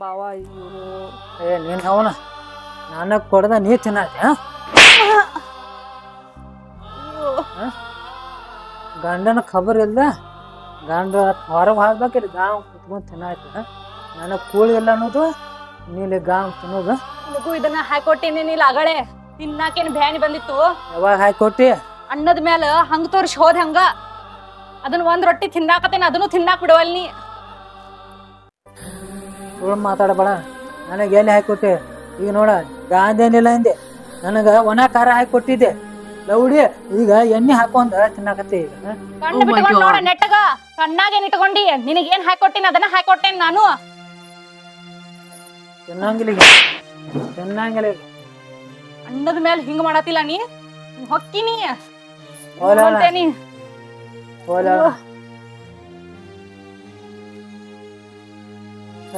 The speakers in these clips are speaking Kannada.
ಬಾವ ಇವರು ಏ ನೀನು ಅವನ? ನನಗೆ ಕೊಡದ ನೀ ತಿನ್ನಾತಿ ಗಂಡನ ಖಬರ್ ಇಲ್ಲ. ಗಂಡ ಹೊರಗೆ ಹಾಕ್ಬೇಕಿಲ್ಲ ಗಾಂವ್ ಕುತ್ಕೊಂಡು ತಿನ್ನಾಯ್ತು ನನಗೆ ಕೂಳಿ ಇಲ್ಲ ಅನ್ನೋದು ನೀಲಿ ಗಾಂವ್ ತಿನ್ನೋದು. ನಿನಗೂ ಇದನ್ನ ಹಾಕೊಟ್ಟಿನಿ ನೀಲ್ ಅಗಳೆ? ತಿನ್ನಾಕೇನ್ ಬ್ಯಾನಿ ಬಂದಿತ್ತು? ಯಾವಾಗ ಹಾಕೊಟ್ಟಿ? ಕೊಟ್ಟಿ ಅನ್ನದ ಮ್ಯಾಲ ಹಂಗ ತೋರಿಸಿ ಹೋದ್ ಹಂಗ. ಅದನ್ನ ಒಂದ್ ರೊಟ್ಟಿ ತಿನ್ನಾಕತ್ತೇನ ಅದನ್ನು ತಿನ್ನಾಕ್ ಬಿಡವಲ್ ನೀ? ಸುಳ್ಳು ಮಾತಾಡಬೇಡ. ನನಗೆ ಎಲ್ಲಿ ಹಾಕಿಕೊಟ್ಟೆ? ಈಗ ನೋಡ ಗಾಂಧಿಯಲ್ಲ ಹಿಂದೆ ಅಂದೆ. ನನಗ ಒಣ ಖಾರ ಹಾಕಿ ಕೊಟ್ಟಿದ್ದೆ ಲೌಡಿ ಈಗ ಎಣ್ಣೆ ಹಾಕೊಂಡ ತಿನ್ನಾಕತ್ತಿ ಈಗ? ಕಣ್ಣು ಬಿಟ್ಕೊಂಡ್ ನೋಡ ನೆಟ್ಟಗ. ಕಣ್ಣಾಗೇನ್ ಇಟ್ಕೊಂಡಿ? ನಿನಗೇನ್ ಹಾಕೊಟ್ಟಿನ ಅದನ್ನ ಹಾಕೊಟ್ಟೇನ್ ನಾನು? ತಿನ್ನಂಗಿಲ್ಲ ಈಗ. ತಿನ್ನಂಗಿಲ್ಲ ಈಗ. ಅನ್ನದ ಮೇಲೆ ಹಿಂಗ ಮಾಡತಿಲ್ಲ ನೀ? ಹೊಕ್ಕಿನಿ ಹೋಲ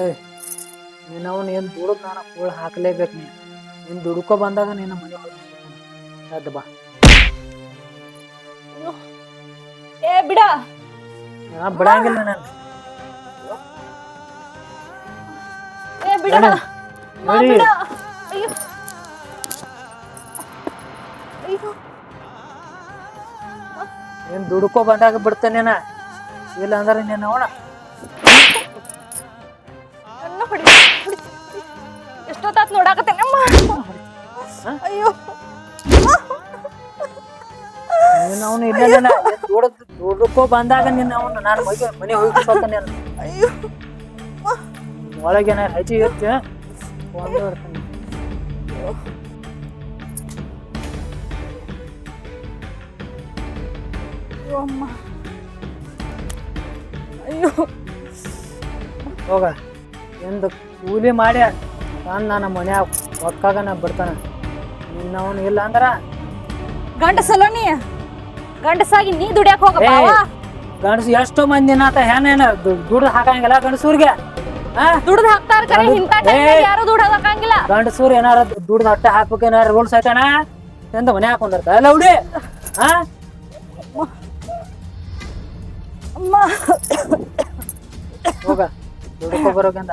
ಏಯ್. ನೀನು ಅವ್ನು ಏನು ದುಡುಕ್ ನಾನು ಕೂಳು ಹಾಕಲೇಬೇಕು ನೀನು. ನೀನು ದುಡ್ಕೊ ಬಂದಾಗ ನಿನ್ನ ಮನೆ ಹೋಗಿ ಬಾ. ಏ ಬಿಡ. ನಾ ಬಿಡಂಗಿಲ್ಲ ನಾನು ಏ ಬಿಡ. ನಡಿ. ಮಾ ನಡಿ. ಬಿಡ. ಅಯ್ಯೋ. ಅಯ್ಯೋ. ನೀನು ದುಡ್ಕೊ ಬಂದಾಗ ಬಿಡ್ತೇನೆ ಇಲ್ಲ ಅಂದ್ರೆ ನೀನು ಅವಣ ಅವನು ಇಲ್ಲ ದುಡ್ಕೊ ಬಂದಾಗ ನಿನ್ನ ಅವನು ನಾನು ಮಗ ಮನೆ ಹೋಗಿ ಸೋತಾನೆ ಅಯ್ಯೋ. ಒಳಗೆ ನಾನು ಹಚ್ಚಿ ಇರ್ತೀಯ ಒಂದು ಅಯ್ಯೋ ಅಮ್ಮ. ಅಯ್ಯೋ. ಹೋಗ. ಎಂದು ಕೂಲಿ ಮಾಡಿ ನಾನು ನನ್ನ ಮನ್ಯಾಗ ಒಕ್ಕಾಗ ನಾ ಬಿಡ್ತಾನೆ ನಿನ್ನವನು ಇಲ್ಲ ಅಂದ್ರ ಗಂಡ ನೀ? ಗಂಡಸಾಗಿ ನೀ ದುಡಿಯಕ್ ಹೋಗ ಏ ಬಾವ ಗಂಡಸು ಎಷ್ಟೋ ಮಂದಿ ನಾತ ಹೆಣ್ಣ ದುಡ್ಡು ಹಾಕಂಗಿಲ್ಲ ಗಂಡಸೂರ್ಗೆ. ದುಡ್ದು ಹಾಕ್ತಾರ ಕರೆ ಏ. ಯಾರು ದುಡ್ಡು ಹಾಕಂಗಿಲ್ಲ. ಗಂಡಸೂರ್ ಏನಾರ ದುಡ್ಡು ಹೊಟ್ಟೆ ಹಾಕ್ಬೇಕು ಏನಾರ ರೂಲ್ಸ್ ಐತಣ ಎಂತ ಮನೆ ಹಾಕೊಂಡಿರ್ತ ಅಲ್ಲ ಹುಡಿ. ಹಾ ಅಮ್ಮ. ಹೋಗ. ದುಡ್ಕೊ ಬರೋಕಂದ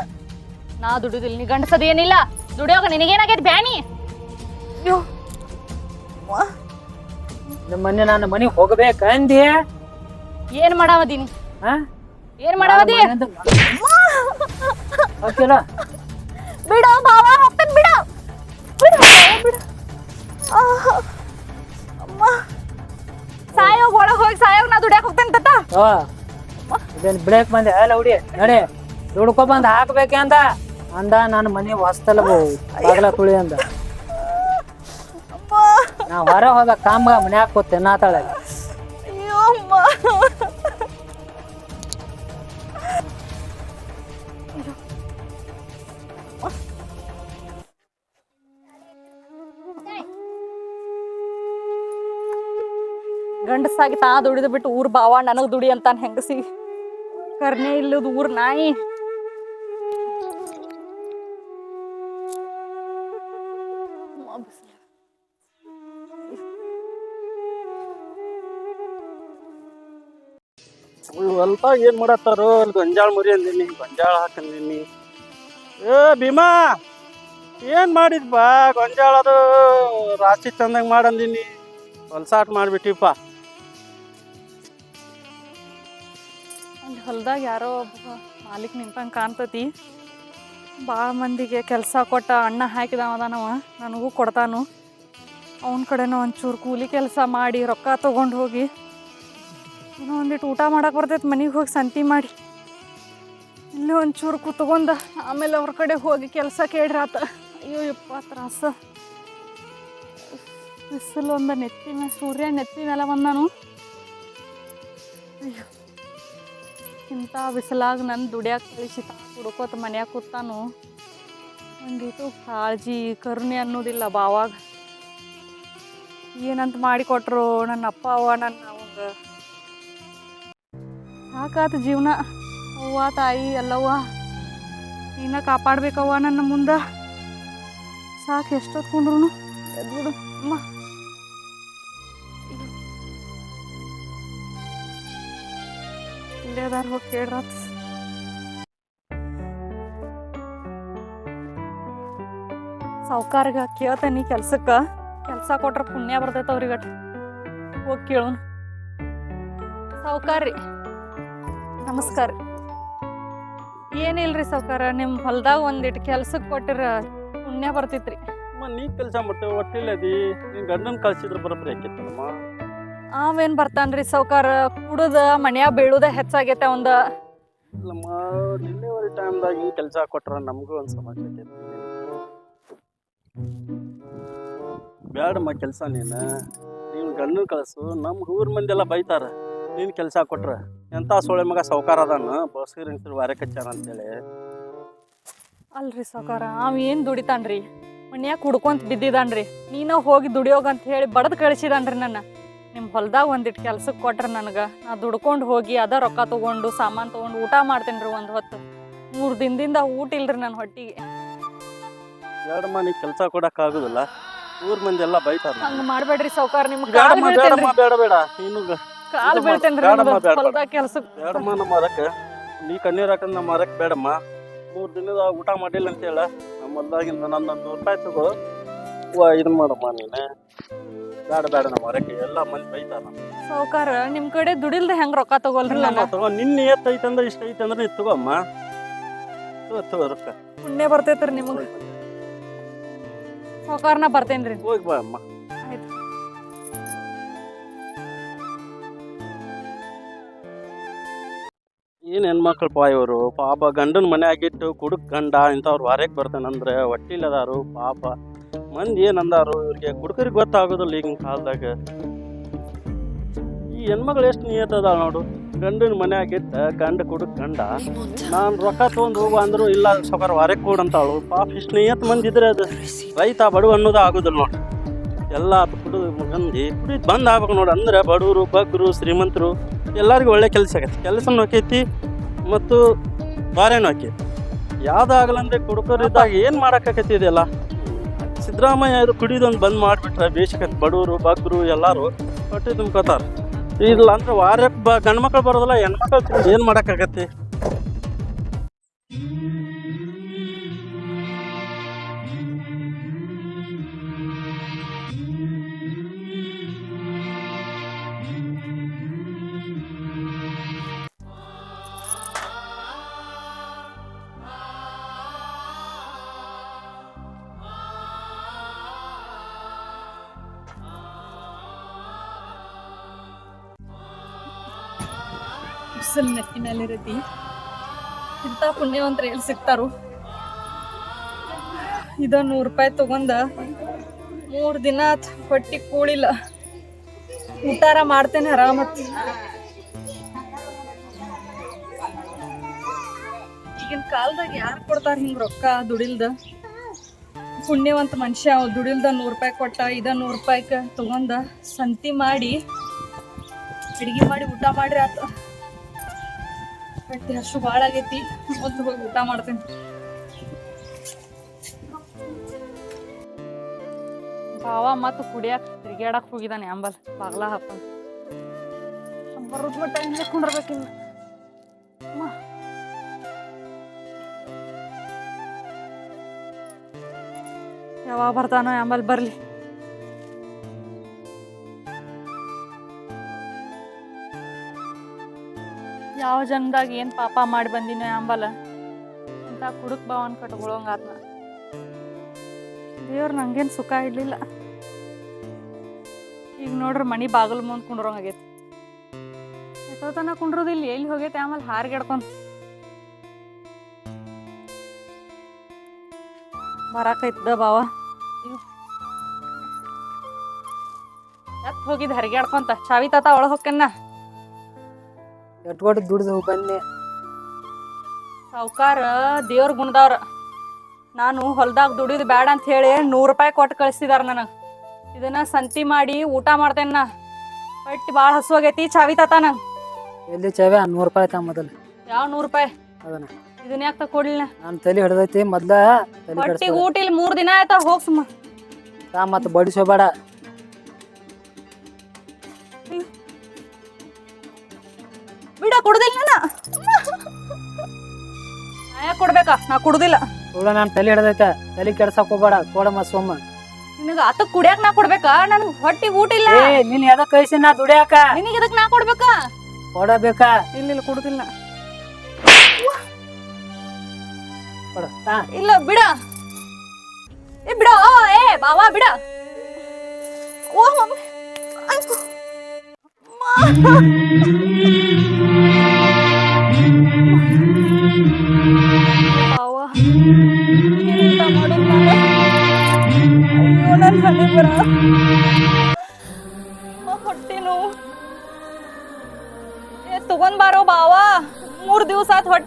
ನಾ ದುಡುದಿಲ್ಲ ನೀ ಗಂಡಸದ ಏನಿಲ್ಲ. ದುಡಿಯೋಗ ನಿನಗೇನಾಗೈತಿ ಬ್ಯಾನಿ? ಅಯ್ಯೋ. ನಿಮ್ಮ ಮನೆ ನಾನು ಮನೆ ಹೋಗ್ಬೇಕು ಅಂದಿ ಏನ್ ಮಾಡಾವದೀನಿ ಹಾ ಏನ್ ಮಾಡಾವದಿ? ಬಿಡ ಹೋಗ್ತಾನೆ ಬಿಡ. ಬಿಡ ಬಿಡ. ಅಮ್ಮ. ಸಾಯೋಗ್ ಒಳಗ್ ಹೋಗಿ ಸಾಯೋಗ ನಾ ದುಡಿಯಾಕ ಹೋಗ್ತೇನೆ ತತ್ತ ಇದೇನು ಬಿಡಕ್ ಬಂದೆ. ಅಲ್ಲ ಹುಡಿ ನಡಿ. ದುಡ್ಕೊ ಬಂದ್ ಹಾಕ್ಬೇಕೆ ಅಂದ. ಅಂದ ನಾನು ಮನೆ ಹೊಸ್ತಲ್ಲ ಬಾಗಲ ತುಳಿ ಅಂದ. ನಾ ಹೊರ ಹೋದ ಕಾಮ ಮನ್ಯಾಗ ಕೂತೆ ನಾತಾಳೆ ಅಯ್ಯೋ ಅಮ್ಮ. ಗಂಡಸಾಗಿ ತಾ ದುಡಿದು ಬಿಟ್ಟು ಊರ್ ಬಾವ ನನಗ್ ದುಡಿ ಅಂತಾನ ಹೆಂಗಸಿ. ಕರ್ನೆ ಇಲ್ಲದ ಊರ್ ನಾಯಿ. ಹೊಲ್ತ ಏನು ಮಾಡತ್ತಾರೋ ಅಲ್ಲಿ ಗೊಂಜಾಳ ಮುರಿ ಅಂದಿನಿ ಗೊಂಜಾಳ ಹಾಕಂದಿನಿ. ಏ ಭೀಮಾ, ಏನು ಮಾಡಿದ್ಪ? ಗೊಂಜಾಳ ಅದು ರಾಶಿ ಚಂದಂಗ್ ಮಾಡಂದಿನಿ ಹೊಲ್ಸಾಟ್ ಮಾಡ್ಬಿಟ್ಟಿಪ್ಪ. ಹೊಲ್ದಾಗ ಯಾರೋ ಒಬ್ಬ ಮಾಲಿಕ್ ನಿಂತಂಗೆ ಕಾಣ್ತತಿ. ಭಾಳ ಮಂದಿಗೆ ಕೆಲಸ ಕೊಟ್ಟ ಅಣ್ಣ ಹಾಕಿದವ ಅದಾನವ, ನನಗೂ ಕೊಡ್ತಾನು. ಅವನ ಕಡೆನೂ ಒಂಚೂರು ಕೂಲಿ ಕೆಲಸ ಮಾಡಿ ರೊಕ್ಕ ತೊಗೊಂಡು ಹೋಗಿ. ಏನೋ ಒಂದಿಟ್ಟು ಊಟ ಮಾಡಕ್ಕೆ ಬರ್ತೈತೆ, ಮನೆಗೆ ಹೋಗಿ ಸಂತಿ ಮಾಡಿ. ಇಲ್ಲೇ ಒಂಚೂರು ಕುತ್ಕೊಂಡ, ಆಮೇಲೆ ಅವ್ರ ಕಡೆ ಹೋಗಿ ಕೆಲಸ ಕೇಳ್ರಾತ. ಅಯ್ಯೋ, ಯಪ್ಪ, ತ್ರಾಸ. ಬಿಸಿಲು ಒಂದು ನೆತ್ತಿ ಮೇಲೆ ಸೂರ್ಯ ನೆತ್ತಿ ಮೇಲೆ ಬಂದಾನು. ಅಯ್ಯೋ, ಇಂಥ ಬಿಸಿಲಾಗ ನನ್ನ ದುಡಿಯಾಕ ಕಳಿಸಿ ಹುಡುಕೋತ ಮನ್ಯಾಗ ಕೂತಾನು. ಒಂದಿಟ್ಟು ಕಾಳಜಿ, ಕರುಣೆ ಅನ್ನೋದಿಲ್ಲ ಬಾವಾಗ. ಏನಂತ ಮಾಡಿಕೊಟ್ರು ನನ್ನ ಅಪ್ಪ ಅವ್ವ, ನನ್ನ ಸಾಕಾತ ಜೀವನ. ಅವ್ವ, ತಾಯಿ ಎಲ್ಲವ್ವ ನೀನ ಕಾಪಾಡ್ಬೇಕವ್ವ ನನ್ನ ಮುಂದೆ. ಸಾಕು ಎಷ್ಟೊತ್ಕೊಂಡ್ರು ಎದ್ಬಿಡು ಅಮ್ಮ. ಇಲ್ಲೇ ಅದಾರ, ಹೋಗಿ ಕೇಳ್ರಾತ್ ಸಾವ್ಕಾರ್ಗ ಕೇಳ್ತೇನಿ ಕೆಲ್ಸಕ್ಕೆ. ಕೆಲಸ ಕೊಟ್ರೆ ಪುಣ್ಯ ಬರ್ತೈತೆ ಅವ್ರಿಗೆ ಹೋಗಿ ಕೇಳೋಣ ಸಾವ್ಕಾರ್ರಿ. ನಮಸ್ಕಾರ. ಏನಿಲ್ರಿ ಸಾವ್ಕಾರ ನಿಮ್ಮ ಹೊಲ್ದಾಗ ಒಂದಿಟ್ಟು ಕೆಲ್ಸಕ್ಕೆ ಕೊಟ್ಟಿರ ಪುಣ್ಯ ಬರ್ತೈತ್ರಿ. ನೀ ಕೆಲಸ ಮಾಡ್ತೇವೆ ಒಟ್ಟಿಲ್ಲದಿ ನೀನ್ ಗಂಡನ ಕಳ್ಸಿದ್ರೆ ಬರೋಬ್ಬರಿ ಆಕೈತಲ್ಲಮ್ಮ ಅವೇನ್ ಬರ್ತಾನ್ರಿ ಸಾವ್ಕಾರ ಕುಡುದ ಮನ್ಯಾಗ ಬೀಳುದ ಹೆಚ್ಚಾಗೈತೆ ಅವಂದ. ಇಲ್ಲಮ್ಮ ಡೆಲಿವರಿ ಟೈಮ್ದಾಗ ಹಿಂಗೆ ಕೆಲಸ ಕೊಟ್ರ ನಮಗೂ ಒಂದು ಸಮಸ್ಯೆ ಆಕೈತಿ ಬ್ಯಾಡಮ್ಮ ಕೆಲಸ ನೀನು. ನೀನು ಗಂಡನ ಕಳಿಸು ನಮ್ಮ ಊರ್ ಮಂದಿ ಎಲ್ಲ ಬೈತಾರ ನೀನು ಕೆಲಸ ಕೊಟ್ರ. ಎಂಥ ಸೊಳೆ ಮಗ ಸೌಕಾರ ಅದಾನ? ಬಸ್ಗರ್ ಹೆಂಗಸರು ವಾರೆ ಕಚ್ಚಾನ ಅಂತೇಳಿ. ಅಲ್ರಿ ಸೌಕಾರ ಅವ ಏನ್ ದುಡಿತಾನ್ರಿ? ಮನ್ಯಾಗ ಕುಡ್ಕೊಂತ ಬಿದ್ದಿದಾನ್ರಿ. ನೀನ ಹೋಗಿ ದುಡಿಯೋಗಂತ ಹೇಳಿ ಬಡದ್ ಕಳಿಸಿದಾನ್ರಿ ನನ್ನ. ನಿಮ್ಮ ಹೊಲ್ದಾಗ ಒಂದಿಟ್ಟು ಕೆಲ್ಸಕ್ಕೆ ಕೊಟ್ರಿ ನನಗೆ. ನಾ ದುಡ್ಕೊಂಡು ಹೋಗಿ ಅದ ರೊಕ್ಕ ತಗೊಂಡು ಸಾಮಾನು ತಗೊಂಡು ಊಟ ಮಾಡ್ತೇನೆ ರೀ ಒಂದು ಹೊತ್ತು. ಮೂರು ದಿನದಿಂದ ಊಟ ಇಲ್ರಿ ನನ್ನ ಹೊಟ್ಟಿಗೆ. ಎರಡು ಮನೆ ಕೆಲಸ ಕೊಡಕ್ ಆಗುದಿಲ್ಲ. ಊರ್ ಮಂದಿ ಎಲ್ಲ ಬೈತಾರ ಹಂಗ ಮಾಡ್ಬೇಡ್ರಿ ಸಾವ್ಕಾರ ನಿಮ್ಗೆ ಬೇಡ ಬೇಡ. ಕಾಲ್ ಬೀಳ್ತೇನ್ರಿ ಬೇಡಮ್ಮ, ಬೇಡ, ಬೇಡ. ಹೊಲ್ದಾಗ ಕೆಲ್ಸಕ್ಕೆ ಬೇಡಮ್ಮ ನಮ್ಮ ಮರಕ್ಕೆ ನೀ ಕಣ್ಣೀರ್ ಹಾಕಂದ್ ನಮ್ಮ ಮರಕ್ಕೆ ಬೇಡಮ್ಮ. ಮೂರು ದಿನದ ಊಟ ಮಾಡಿಲ್ಲ ಅಂತೇಳ ನಮ್ಮ ಹೊಲ್ದಾಗಿಂದ ನನ್ನ ನೂರು ರೂಪಾಯಿ ತಗೋ ವ ಇದು ಮಾಡಮ್ಮ ನೀನು. ಬೇಡ ಬೇಡ ನಮ್ಮ ಮರಕ್ಕೆ ಎಲ್ಲ ಮಂದಿ ಬೈತಾರ. ಸೌಕಾರ ನಿಮ್ ಕಡೆ ದುಡಿಲ್ದ ಹೆಂಗ್ ರೊಕ್ಕ ತಗೋಲ್ರಿ ನಾನು? ತಗೋ ನಿನ್ನ ಏತ್ ಐತೆ ಅಂದ್ರೆ ಇಷ್ಟ ಐತೆ ಅಂದ್ರೆ ನೀ ತಗೋ ಅಮ್ಮ. ತಗೋ ತಗೋ ರೊಕ್ಕ. ಪುಣ್ಯ ಬರ್ತೈತ್ರಿ ನಿಮಗೆ. ನಾ ಬರ್ತೇನ್ರಿ. ಹೋಗಿ ಬಾ ಅಮ್ಮ. ಏನು ಹೆಣ್ಮಕ್ಳು ಪಾ ಇವರು? ಪಾಪ ಗಂಡನ ಮನೆ ಆಗಿಟ್ಟು ಕುಡುಕ್ ಗಂಡ ಇಂಥವ್ರು ವಾರಕ್ಕೆ ಬರ್ತಾನಂದ್ರೆ ಹೊಟ್ಟಿಲ್ಲದಾರು ಪಾಪ. ಮಂದಿ ಏನಂದಾರು ಇವ್ರಿಗೆ? ಕುಡುಕರಿಗೆ ಗೊತ್ತಾಗೋದಿಲ್ಲ ಈಗಿನ ಕಾಲದಾಗ. ಈ ಹೆಣ್ಮಗಳು ಎಷ್ಟು ನಿಯತ್ತದ ನೋಡು. ಗಂಡನ ಮನೆ ಆಗಿಟ್ಟ ಗಂಡ ಕುಡುಕ್ ಗಂಡ. ನಾನು ರೊಕ್ಕ ತೊಗೊಂಡು ಹೋಗು ಅಂದ್ರು ಇಲ್ಲ ಸೊಕರ್ ವಾರಕ್ಕೆ ಕೊಡಂತಾಳು. ಪಾಪ ಇಷ್ಟು ನಿಯತ್ ಮಂದಿ ಇದ್ರೆ ಅದು ರೈತ ಬಡವ ಅನ್ನೋದು ಆಗೋದಿಲ್ಲ ನೋಡಿ. ಎಲ್ಲ ಕುಡಿದು ಮಂದಿ ಕುಡಿದು ಬಂದ್ ಆಗ್ಬೇಕು ನೋಡಿ. ಅಂದ್ರೆ ಬಡವರು, ಬಗ್ರು, ಶ್ರೀಮಂತರು. ಎಲ್ಲರಿಗೂ ಒಳ್ಳೆ ಕೆಲಸ ಆಗತ್ತೆ. ಕೆಲಸ ಆಕೈತಿ ಮತ್ತು ಬಾರೇನೂ ಆಕೈತಿ. ಯಾವ್ದಾಗಲಂದ್ರೆ ಕುಡುಕರಿದ್ದಾಗ ಏನು ಮಾಡೋಕ್ಕಾಕೈತಿ ಇದೆಲ್ಲ? ಸಿದ್ದರಾಮಯ್ಯ ಅದು ಕುಡಿದೊಂದು ಬಂದ್ ಮಾಡಿಬಿಟ್ರೆ ಬೇಷಕತ್ ಬಡವರು ಬಗ್ಗರು ಎಲ್ಲರೂ ಹೊಟ್ಟೆ ತುಂಬ್ಕೋತಾರ ಇಲ್ಲ ಅಂದ್ರೆ ವಾರಕ್ಕೆ ಬ ಗಂಡು ಮಕ್ಳು ಬರೋದಿಲ್ಲ, ಹೆಣ್ಮಕ್ಳು ಏನು ಮಾಡೋಕ್ಕಾಗತ್ತೆ ನೆತ್ತಿ ಮೇಲೆ ಇರತಿ ಇಂಥ ಪುಣ್ಯವಂತರ ಎಲ್ಲಿ ಸಿಗ್ತಾರು. ಇದ ನೂರು ರೂಪಾಯಿ ತಗೊಂಡ ಮೂರು ದಿನ ಹೊಟ್ಟಿ ಕೂಳಿಲ್ಲ. ಊಟಾರ ಮಾಡ್ತೇನೆ ಆರಾಮತ್ ಈಗಿನ ಕಾಲದಾಗ ಯಾರು ಕೊಡ್ತಾರ ಹಿಂಗೆ ರೊಕ್ಕ ದುಡಿಲ್ದ? ಪುಣ್ಯವಂತ ಮನುಷ್ಯ ದುಡಿಲ್ದ ನೂರು ರೂಪಾಯಿ ಕೊಟ್ಟ, ಇದ ನೂರು ರೂಪಾಯಿಕ ತಗೊಂಡ, ಸಂತಿ ಮಾಡಿ, ಅಡಿಗೆ ಮಾಡಿ ಊಟ ಮಾಡ್ರಿ ಆತ. ಹೊಟ್ಟೆ ಹಸು ಭಾಳ ಆಗೈತಿ. ಮೊದ್ಲು ಹೋಗಿ ಊಟ ಮಾಡ್ತೇನೆ. ಬಾವ ಮತ್ತು ಕುಡಿಯಾಕ ತಿರ್ಗ್ಯಾಡಕ್ ಹೋಗಿದ್ದಾನೆ ಅಂಬಲ್. ಬಾಗ್ಲ ಹಾಕೊಂಡು. ಬರೋದ್ ಮಟ್ಟ ಅಮ್ಮ. ಯಾವಾಗ ಬರ್ತಾನೋ ಅಂಬಲ್ ಬರ್ಲಿ. ಯಾವ ಜನ್ದಾಗ ಏನು ಪಾಪ ಮಾಡಿ ಬಂದಿನೋ ಅಂಬಲ. ಅಂತ ಕುಡುಕ್ ಭಾವನ ಕಟ್ಕೊಳ್ಳೋಂಗಾತ್ನ ದೇವ್ರು ನಂಗೇನು ಸುಖ ಇಡಲಿಲ್ಲ ಈಗ ನೋಡ್ರಿ ಮನೆ ಬಾಗಿಲು ಮುಂದೆ ಕುಂಡ್ರಂಗಾಗೈತಿ ಎಷ್ಟೋ ತನಕ ಕುಂಡ್ರೋದಿಲ್ಲ ಎಲ್ಲಿ ಹೋಗೈತೆ ಆಮೇಲೆ ಹಾರ್ಗೆಡ್ಕೊಂತ ಬರಾಕೈತದ ಬಾವ ಎತ್ ಹೋಗಿದ್ ಹರಿಗ್ಯಾಡ್ಕೊಂತ ಚಾವಿ ತಾತ ಒಳಗೆ ಹೊಕ್ಕನ್ನ ಎಟ್ಕೊಟ್ಟು ದುಡ್ದು ಬಂದೆ ಸಾವ್ಕಾರ ದೇವ್ರ ಗುಣದವ್ರ. ನಾನು ಹೊಲ್ದಾಗ ದುಡಿದು ಬೇಡ ಅಂತ ಹೇಳಿ ನೂರು ರೂಪಾಯಿ ಕೊಟ್ಟು ಕಳಿಸ್ತಿದಾರ ನನಗೆ ಇದನ್ನ ಸಂತಿ ಮಾಡಿ ಊಟ ಮಾಡ್ತೇನೆ ನಾ. ಹೊಟ್ಟಿ ಭಾಳ ಹಸುವಾಗೈತಿ ಚಾವಿ ತಾತ ನಂಗೆ ಎಲ್ಲಿ ಚಾವಿ? ನೂರು ರೂಪಾಯಿ ತಾ ಮೊದಲು? ಯಾವ ನೂರು ರೂಪಾಯಿ? ಅದನ್ನ. ಇದನ್ನ ಯಾಕೆ ತಕೊಡ್ಲಿ ನಾನು ತಲೆ ಹಿಡ್ದೈತಿ ಮೊದ್ಲ ತಲೆ ಹೊಟ್ಟಿಗೆ ಊಟ ಇಲ್ಲಿ ಮೂರು ದಿನ ಆಯ್ತಾ ಹೋಗ್ ಸುಮ್ಮ. ತಾ ಮತ್ತೆ ಬಡಿಸೋಬೇಡ. ಬಿಡ ಕುಡ್ದಿಲ್ಲ ನಾನು ನಾ ಯಾಕೆ ಕೊಡ್ಬೇಕಾ? ನಾ ಕುಡ್ದಿಲ್ಲ. ಸುಳ್ಳ ನಾನು ತಲೆ ಹಿಡ್ದೈತೆ. ತಲೆ ಕೆಡ್ಸಕ್ ಹೋಗ್ಬೇಡ. ಕೊಡಮ್ಮ ಸೋಮ. ನಿನಗ ಆತ ಕುಡಿಯಾಕ ನಾ ಕೊಡ್ಬೇಕಾ? ನನ್ ಹೊಟ್ಟಿ ಊಟ ಇಲ್ಲ. ಏ ನೀನ್ ಎದ ಕಳಿಸಿ ನಾ ದುಡಿಯಾಕ? ನಿನಗೆ ಎದಕ್ ನಾ ಕೊಡ್ಬೇಕಾ? ಕೊಡಬೇಕಾ? ಇಲ್ಲ ಇಲ್ಲ ಕುಡ್ದಿಲ್ಲ. ಕೊಡ. ಇಲ್ಲ ಬಿಡ. ಏ ಬಿಡ. ಏ ಬಾವಾ ಬಿಡ. ಓ ಮಮ್ಮಿ. ಆಯ್ತು. ಬಾವಾ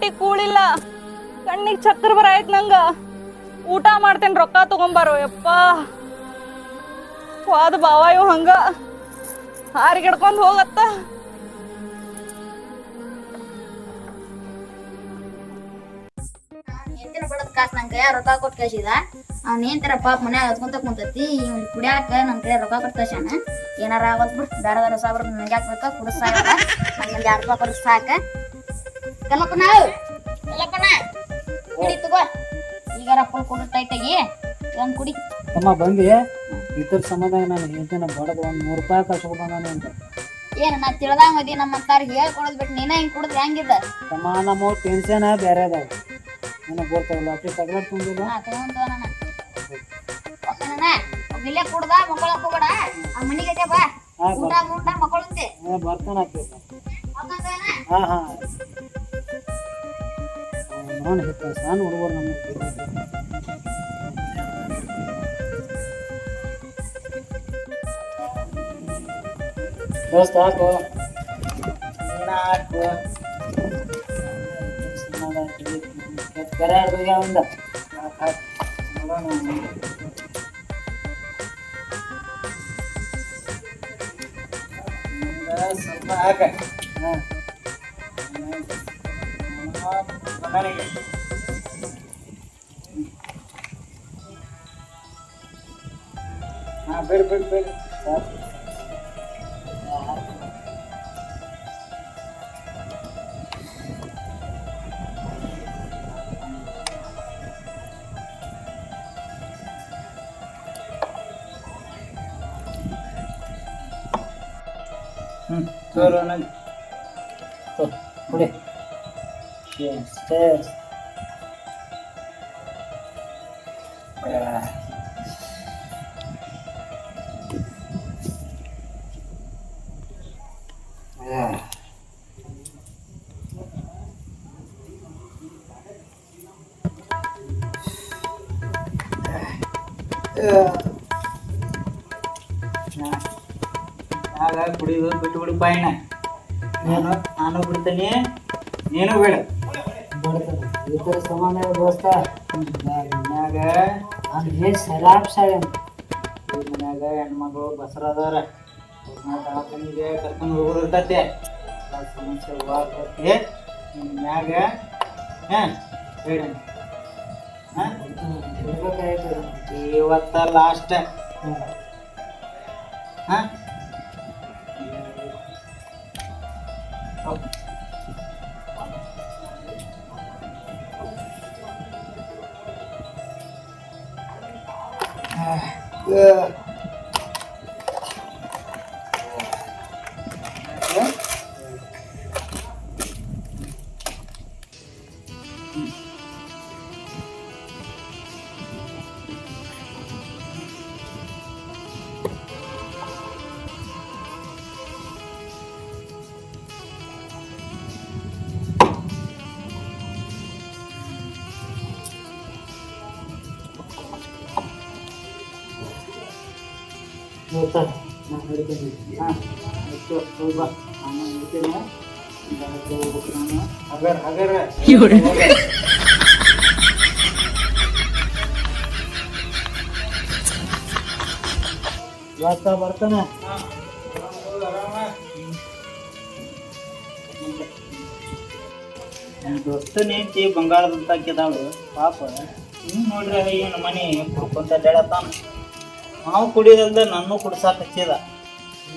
ಹೊಟ್ಟೆ ಕೂಳಿಲ್ಲ. ಕಣ್ಣಿಗೆ ಚಕ್ಕರ್ ಬರ ಆಯ್ತು ನಂಗ. ಊಟ ಮಾಡ್ತೇನೆ ರೊಕ್ಕ ತಗೊಂಬಾರೋ, ಯಪ್ಪ. ವಾದ ಬಾವ ಇವ್ ಹಾರಿ ಹಾರಿಗಿಡ್ಕೊಂಡ್ ಹೋಗತ್ತ. ಹೆಂಡತಿನ ಬಡದ ಕಾಸು ನನ್ ಕೈಯಾಗ ರೊಕ್ಕ ಕೊಟ್ಟು ಕಳಿಸಿದ. ಅವ್ನ ಏನ್ತಾರ ಪಾಪ ಮನ್ಯಾಗ ಹತ್ಕೊಂತ ಕುಂತೈತಿ, ಇವ್ನ ಕುಡಿಯಾಕ ನನ್ ಕೈಯಾಗ ರೊಕ್ಕ ಕೊಟ್ಟು ಕಳ್ಸ್ಯಾನ. ಏನಾರ ಆಗೋದ್ ಬಿಡ್ ಬೇರೆ ಬೇರೆ ಸಾವಿರ ನನಗೆ ಯಾಕ ಕುಡಿಸ್ ಸಾಕ ಎರಡು ರೂಪಾಯಿ ಕೊಡಿಸ್ ಸಾಕ. ಕಲ್ಲಪ್ಪನ ಕಲ್ಲಪ್ಪನ ಕುಡಿ ತಗೋ. ಈಗಾರ ಫುಲ್ ಕುಡಿ ಟೈಟ್ ಆಗಿ. ಒಂದು ಕುಡಿ. ತಮ್ಮ ಬಂದಿ ಇತರ ಸಮಯದಾಗ ನಾನು ಹೇಳ್ತೇನೆ ಬಡದ ಒಂದು ನೂರು ರೂಪಾಯಿ ಕಳ್ಸ್ಬೇಕು ನಾನು ಅಂತ. ಏನು ನಾ ತಿಳ್ದಂಗ ಮದಿ ನಮ್ಮ ಅಂತಾರ ಹೇಳ್ಕೊಡೋದ್ ಬಿಟ್ಟು ನೀನೇ ಹಿಂಗೆ ಕುಡಿದ್ರೆ ಹೆಂಗಿದ್ದ ತಮ್ಮ ನಮ್ಮ ಟೆನ್ಷನ್ ಬೇರೆ ಅದಾವ. ನನಗೆ ಗೊತ್ತಾಗಲ್ಲ ಅಷ್ಟು ತಗಲಾಡ್ ತುಂಬಿಲ್ಲ ಹಾ ತಗೊಂಡ್ ನಾನು ಓಕೆನಣ್ಣ ಇಲ್ಲೇ ಕುಡ್ದ ಮಕ್ಕಳಕ್ ಹೋಗಬೇಡ. ಆ ಮನೆಗೆ ಬಾ. ಊಟ ಊಟ ಮಕ್ಕಳು ಬರ್ತಾನೆ ಹಾ ಹಾ. ನಾನು ಹಿತ್ತ ಸಣ್ಣ ಹುಡುಗರು ನಮಗೆ ದೋಸ್ತ ಹಾಕು ನೀನ ಹಾಕು ಕರೆ ಆಡ್ದಾಗ ಒಂದ ಸ್ವಲ್ಪ ಹಾಕ ಹಾಂ ನನಗೆ ಹಾಂ ಬಿಡು ಬಿಡು ಬಿಡು ಸಾಕು ಹ್ಞೂ ತೋರು ನನಗೆ ತೋ ಕುಡಿ Yes, yes. ಆಗ ಕುಡಿದು ಬಿಟ್ಟು ಬಿಡು ಪಾಯಣ ನಾನು ನಾನು ಬಿಡ್ತೀನಿ ನೀನು ಬಿಡು ಇತರ ಸಮಾನ ದೋಸ್ತ. ಮನ್ಯಾಗ ಅಂದ್ರೆ ಸರಾಬ್ ಸಾಳೆ ಈ ಮನ್ಯಾಗ ಹೆಣ್ಮಗಳು ಬಸರದವ್ರ ದವಾಖಾನಿಗೆ ಕರ್ಕೊಂಡು ಹೋಗೋರು ಇರ್ತೈತೆ ಸಮಸ್ಯೆ ಹೋಗ್ತೈತಿ ಹಾಂ ಹೇಳಿ. ಹಾಂ? ಇವತ್ತ ಲಾಸ್ಟ್ ಹಾಂ? Yeah. ಹಾಂ ಹೋಗಿ ನಾನು ಹೇಳ್ತೀನಿ ಬರ್ತಾನೆ ನನ್ನ ದೋಸ್ತನ ಬಂಗಾಳದಂತ ಹಾಕಿದಾಳು ಪಾಪ ನೀವು ನೋಡ್ರಿ ಏನು ಮನೆ ಕುಡ್ಕೊಂತ ಅಡ್ಡಾಡತ್ತಾನ ನಾವು ಕುಡಿಯೋದಲ್ದ ನನ್ನೂ ಕುಡ್ಸಾಕ ಹಚ್ಚಿದ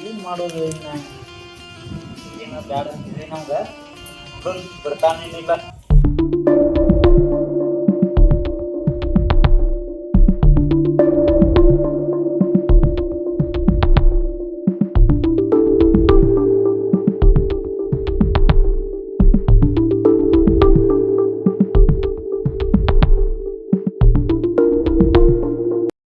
ಏನು ಮಾಡೋದು ಇನ್ನ? ಏನೋ ಬ್ಯಾಡ ಅಂತಿದೆ ನಮ್ಗೆ. ಬಿಡ್ತಾನೇನಿಲ್ಲ